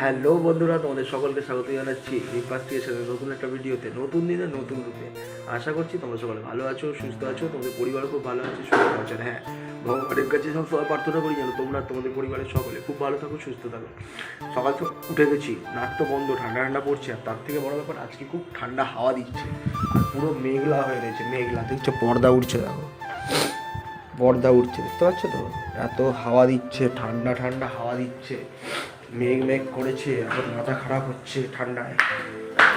Hello বন্ধুরা, তোমাদের সকলকে স্বাগত জানাচ্ছি রিপাস ক্রিয়েশনের নতুন একটা ভিডিওতে, নতুন দিনে, নতুন রূপে। আশা করছি তোমরা সকলে ভালো আছো, সুস্থ আছো, তোমাদের পরিবার খুব ভালো আছে, সুস্থ আছো। হ্যাঁ ভগবানের কাছে সব সবাই প্রার্থনা করি যেন তোমরা তোমাদের পরিবারের সকলে খুব ভালো থাকো, সুস্থ থাকো। সকাল তো উঠে গেছি নাক তো বন্ধ, ঠান্ডা ঠান্ডা পড়ছে, আর তার থেকে বড় ব্যাপার, আজকে খুব ঠান্ডা হাওয়া দিচ্ছে। আর পুরো মেঘলা হয়ে রয়েছে, মেঘলা। দেখছ, পর্দা উঠছে দেখো। পর্দা উঠছে দেখতে পাচ্ছ তো? এত হাওয়া দিচ্ছে, ঠান্ডা ঠান্ডা হাওয়া দিচ্ছে। মেঘ মেঘ করেছে এখন মাথা খারাপ হচ্ছে ঠান্ডায়।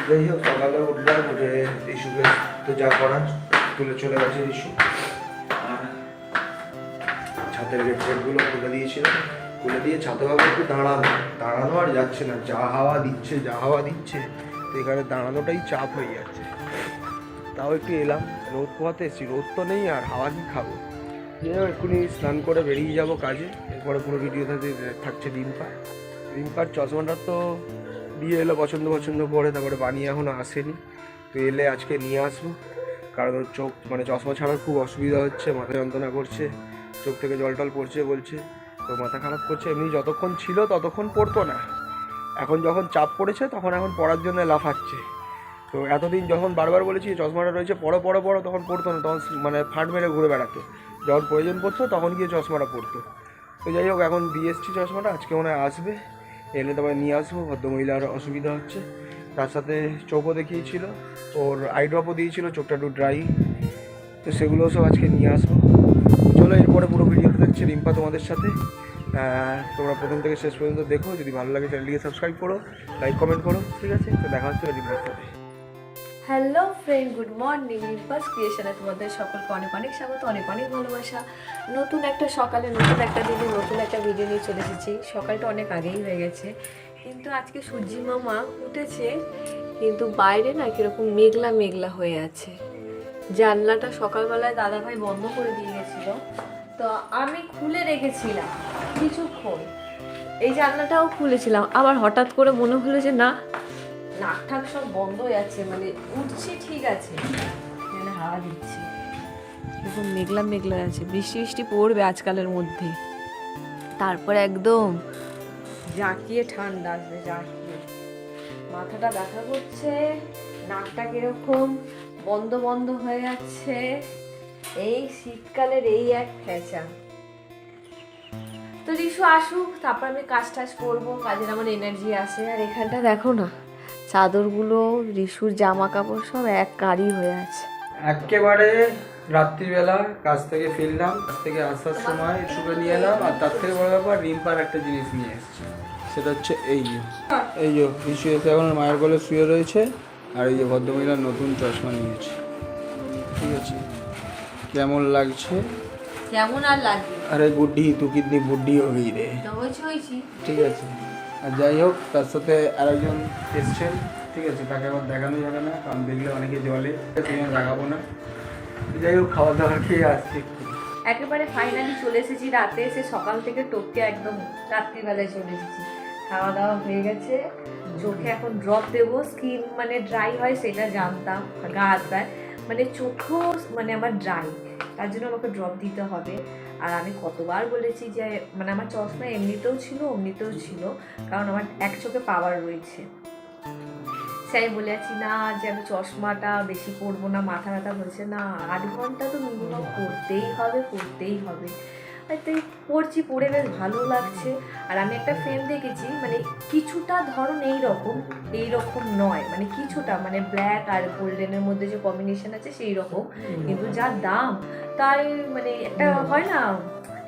যাই হোক, সকালে উঠলাম, উঠে রিশুকে তো যা করার, তুলে চলে গেছে ইস্যু আর ছাদের গেট গেটগুলো খুলে দিয়েছিল খুলে দিয়ে ছাদে ভাবে একটু দাঁড়ানো দাঁড়ানো আর যাচ্ছে না, যা হাওয়া দিচ্ছে, যা হাওয়া দিচ্ছে, তো এখানে দাঁড়ানোটাই চাপ হয়ে যাচ্ছে। তাও একটু এলাম, রোদ পোহাতে এসেছি, রোদ তো নেই, আর হাওয়া কি খাব? এক্ষুনি স্নান করে বেরিয়ে যাব কাজে, এরপরে পুরো ভিডিও থাকছে রিম্পা রিম্পার চশমাটা তো দিয়ে এলো, পছন্দ পছন্দ করে, তারপরে বানিয়ে এখনও আসেনি। তো এলে আজকে নিয়ে আসব। কারণ ওর চোখ মানে চশমা ছাড়ার খুব অসুবিধা হচ্ছে, মাথা যন্ত্রণা করছে, চোখ থেকে জল টল পড়ছে বলছে। তো মাথা খারাপ করছে, এমনি যতক্ষণ ছিল ততক্ষণ পড়তো না। এখন যখন চাপ পড়েছে, তখন এখন পড়ার জন্য লাফাচ্ছে। তো এতদিন যখন বারবার বলেছি, চশমাটা রয়েছে, পড়ো পড়ো পড়ো, তখন পড়তো না, তখন মানে ফাট মেরে ঘুরে বেড়াতো। যখন প্রয়োজন পড়তো, তখন গিয়ে চশমাটা পড়তো। তো যাই হোক, এখন দিয়ে এসছি চশমাটা, আজকে মনে হয় আসবে। এলে তোমায় নিয়ে আসব, ভদ্রমহিলার অসুবিধা হচ্ছে। তার সাথে চোখও দেখিয়েছিল, ওর আইড্রপও দিয়েছিল, চোখটা একটু ড্রাই তো সেগুলো সব আজকে নিয়ে আসব। চলো এরপরে পুরো ভিডিওতে দেখছি, রিম্পা তোমাদের সাথে। তোমরা প্রথম থেকে শেষ পর্যন্ত দেখো, যদি ভালো লাগে চ্যানেলটিকে সাবস্ক্রাইব করো লাইক কমেন্ট করো, ঠিক আছে? তো দেখা হচ্ছে রিম্পার সাথে হ্যালো ফ্রেন্ড গুড মর্নিং রিম্পাস ক্রিয়েশনে তোমাদের সকলকে অনেক অনেক স্বাগত, অনেক অনেক ভালোবাসা। নতুন একটা সকালে, নতুন একটা দিনে, নতুন একটা ভিডিও নিয়ে চলে এসেছি। সকালটা অনেক আগেই হয়ে গেছে। কিন্তু আজকে সূর্যি মামা উঠেছে, কিন্তু বাইরে না কীরকম মেঘলা মেঘলা হয়ে আছে। জানলাটা সকালবেলায় দাদাভাই বন্ধ করে দিয়ে গেছিল। তো আমি খুলে রেখেছিলাম কিছুক্ষণ। এই জানলাটাও খুলেছিলাম। আবার হঠাৎ করে মনে হলো যে না নাক ঠাক সব বন্ধ হয়ে যাচ্ছে মানে উঠছি ঠিক আছে। এখানে হাওয়া দিচ্ছে। এরকম মেঘলা মেঘলা আছে বৃষ্টি বৃষ্টি পড়বে আজকালের মধ্যে। তারপর একদম জাঁকিয়ে ঠান্ডা আসবে জাঁকিয়ে। মাথাটা ব্যথা করছে নাকটা কীরকম বন্ধ বন্ধ হয়ে যাচ্ছে। এই শীতকালের এই এক ফ্যাচা। তো রিশু আসুক তারপর আমি কাজ টাজ করব কাজের আমার এনার্জি আসে। আর এখানটা দেখো না চাদরগুলো রিসুর জামা কাপড় সব এক কারি হয়ে আছে। একেবারে রাত্রিবেলা কাজ থেকে ফিরলাম কাজ থেকে আসার সময় শুকে নিয়ে এলাম আর তার থেকে বড় ব্যাপার রিম্পার একটা জিনিস নিয়ে এসেছে। সেটা হচ্ছে এই যে এই যে বিশু এসে এখন মায়ের কোলে শুয়ে রয়েছে আর এই যে ভদ্রমহিলার নতুন চশমা নিয়েছে ঠিক আছে? কেমন লাগছে? কেমন আর লাগবে? আরে গুড্ডি তু কিডনি বুড্ডি হই রে। ঠিক আছে। আর যাই হোক, তার সাথে আরেকজন এসছেন। ঠিক আছে, তাকে আবার দেখানো যাবে না, কারণ দেখলে অনেকে জলে আর দেখাবো না। যাই হোক খাওয়া দাওয়া খেয়ে আসছি। একেবারে ফাইনালি চলে এসেছি। রাতে এসে সকাল থেকে টপকে একদম রাত্রিবেলায় চলে এসেছি। খাওয়া দাওয়া হয়ে গেছে। চোখে এখন ড্রপ দেবো। স্কিন মানে ড্রাই হয় সেটা জানতাম। গা হাত মানে চোখেও মানে আমার ড্রাই তার জন্য আমাকে ড্রপ দিতে হবে। আর আমি কতবার বলেছি যে মানে আমার চশমা এমনিতেও ছিল, অমনিতেও ছিল, কারণ আমার এক চোখে পাওয়ার রয়েছে। স্যার বলে আছি না, যে আমি চশমাটা বেশি পরবো না, মাথা ব্যথা বলছে না, আধ ঘণ্টা তো মিনিমাম করতেই হবে পড়তেই হবে। তাই পড়ছি পড়ে বেশ ভালো লাগছে। আর আমি একটা ফ্রেম দেখেছি মানে কিছুটা ধরুন এই রকম এই রকম নয় মানে কিছুটা মানে ব্ল্যাক আর গোল্ডেনের মধ্যে যে কম্বিনেশন আছে সেই রকম কিন্তু যা দাম তাই মানে একটা হয় না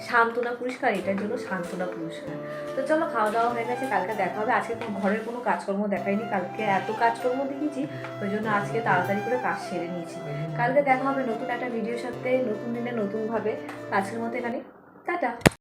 সান্ত্বনা পুরস্কার এটার জন্য সান্ত্বনা পুরস্কার। তো চলো খাওয়া দাওয়া হয়ে গেছে কালকে দেখা হবে। আজকে ঘরের কোনো কাজকর্ম দেখাইনি কালকে এত কাজকর্ম দেখেছি ওই জন্য আজকে তাড়াতাড়ি করে কাজ সেরে নিয়েছি। কালকে দেখা হবে নতুন একটা ভিডিওর সাথে নতুন দিনে নতুনভাবে। আজকের মতো এখানে টাটা।